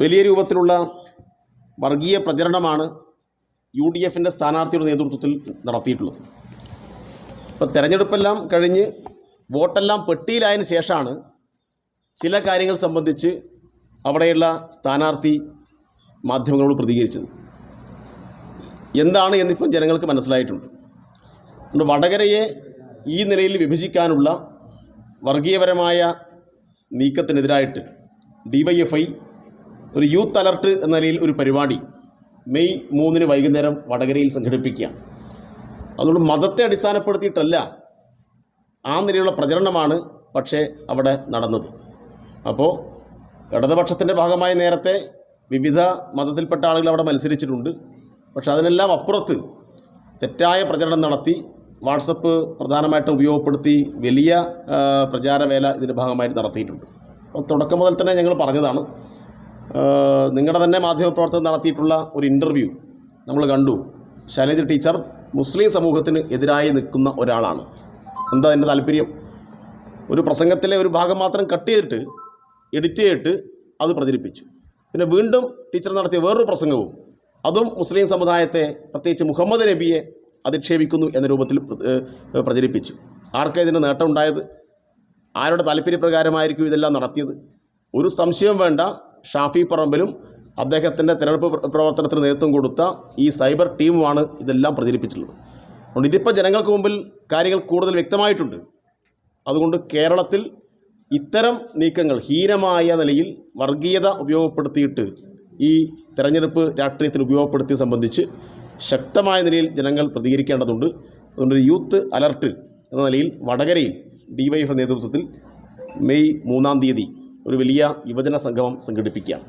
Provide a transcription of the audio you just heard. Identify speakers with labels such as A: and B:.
A: വലിയ രൂപത്തിലുള്ള വർഗീയ പ്രചരണമാണ് യു ഡി എഫിന്റെ സ്ഥാനാർത്ഥിയുടെ നേതൃത്വത്തിൽ നടത്തിയിട്ടുള്ളത്. ഇപ്പോൾ തെരഞ്ഞെടുപ്പെല്ലാം കഴിഞ്ഞ് വോട്ടെല്ലാം പെട്ടിയിലായതിനു ശേഷമാണ് ചില കാര്യങ്ങൾ സംബന്ധിച്ച് അവിടെയുള്ള സ്ഥാനാർത്ഥി മാധ്യമങ്ങളോട് പ്രതികരിച്ചത്. എന്താണ് എന്നിപ്പം ജനങ്ങൾക്ക് മനസ്സിലായിട്ടുണ്ട്? അതുകൊണ്ട് വടകരയെ ഈ നിലയിൽ വിഭജിക്കാനുള്ള വർഗീയപരമായ നീക്കത്തിനെതിരായിട്ട് ഡിവൈഎഫ്ഐ ഒരു യൂത്ത് അലർട്ട് എന്ന നിലയിൽ ഒരു പരിപാടി മെയ് മൂന്നിന് വൈകുന്നേരം വടകരയിൽ സംഘടിപ്പിക്കുകയാണ്. അതുകൊണ്ട് മതത്തെ അടിസ്ഥാനപ്പെടുത്തിയിട്ടല്ല ആ നിലയിലുള്ള പ്രചരണമാണ് പക്ഷേ അവിടെ നടന്നത്. അപ്പോൾ ഇടതുപക്ഷത്തിന്റെ ഭാഗമായി നേരത്തെ വിവിധ മതത്തിൽപ്പെട്ട ആളുകൾ അവിടെ മത്സരിച്ചിട്ടുണ്ട്. പക്ഷേ അതിനെല്ലാം അപ്പുറത്ത് തെറ്റായ പ്രചരണം നടത്തി വാട്സപ്പ് പ്രധാനമായിട്ടും ഉപയോഗപ്പെടുത്തി വലിയ പ്രചാരവേല ഇതിന്റെ ഭാഗമായിട്ട് നടത്തിയിട്ടുണ്ട്. അപ്പോൾ തുടക്കം മുതൽ തന്നെ ഞങ്ങൾ പറഞ്ഞതാണ്. നിങ്ങളുടെ തന്നെ മാധ്യമപ്രവർത്തകർ നടത്തിയിട്ടുള്ള ഒരു ഇന്റർവ്യൂ നമ്മൾ കണ്ടു. ശൈലജ ടീച്ചർ മുസ്ലിം സമൂഹത്തിന് എതിരായി നിൽക്കുന്ന ഒരാളാണ്. എന്താ എന്റെ താല്പര്യം? ഒരു പ്രസംഗത്തിലെ ഒരു ഭാഗം മാത്രം കട്ട് ചെയ്തിട്ട് എഡിറ്റ് ചെയ്തിട്ട് അത് പ്രചരിപ്പിച്ചു. പിന്നെ വീണ്ടും ടീച്ചർ നടത്തിയ വേറൊരു പ്രസംഗവും അതും മുസ്ലിം സമുദായത്തെ പ്രത്യേകിച്ച് മുഹമ്മദ് നബിയെ അധിക്ഷേപിക്കുന്നു എന്ന രൂപത്തിൽ പ്രചരിപ്പിച്ചു. ആർക്കാണ് ഇതിന് നേട്ടമുണ്ടായത്? ആരുടെ താല്പര്യപ്രകാരമായിരിക്കും ഇതെല്ലാം നടത്തിയത്? ഒരു സംശയം വേണ്ട. ഷാഫി പറമ്പിലും അദ്ദേഹത്തിന്റെ തിരഞ്ഞെടുപ്പ് പ്രവർത്തനത്തിന് നേതൃത്വം കൊടുത്ത ഈ സൈബർ ടീമുമാണ് ഇതെല്ലാം പ്രചരിപ്പിച്ചിട്ടുള്ളത്. അതുകൊണ്ട് ഇതിപ്പോൾ ജനങ്ങൾക്ക് മുമ്പിൽ കാര്യങ്ങൾ കൂടുതൽ വ്യക്തമായിട്ടുണ്ട്. അതുകൊണ്ട് കേരളത്തിൽ ഇത്തരം നീക്കങ്ങൾ ഹീനമായ നിലയിൽ വർഗീയത ഉപയോഗപ്പെടുത്തിയിട്ട് ഈ തെരഞ്ഞെടുപ്പ് രാഷ്ട്രീയത്തിൽ ഉപയോഗപ്പെടുത്തിയത് സംബന്ധിച്ച് ശക്തമായ നിലയിൽ ജനങ്ങൾ പ്രതികരിക്കേണ്ടതുണ്ട്. അതുകൊണ്ട് യൂത്ത് അലർട്ട് എന്ന നിലയിൽ വടകരയിൽ ഡിവൈഎഫ് നേതൃത്വത്തിൽ മെയ് മൂന്നാം തീയതി ഒരു വലിയ യുവജന സംഗമം സംഘടിപ്പിക്കുകയാണ്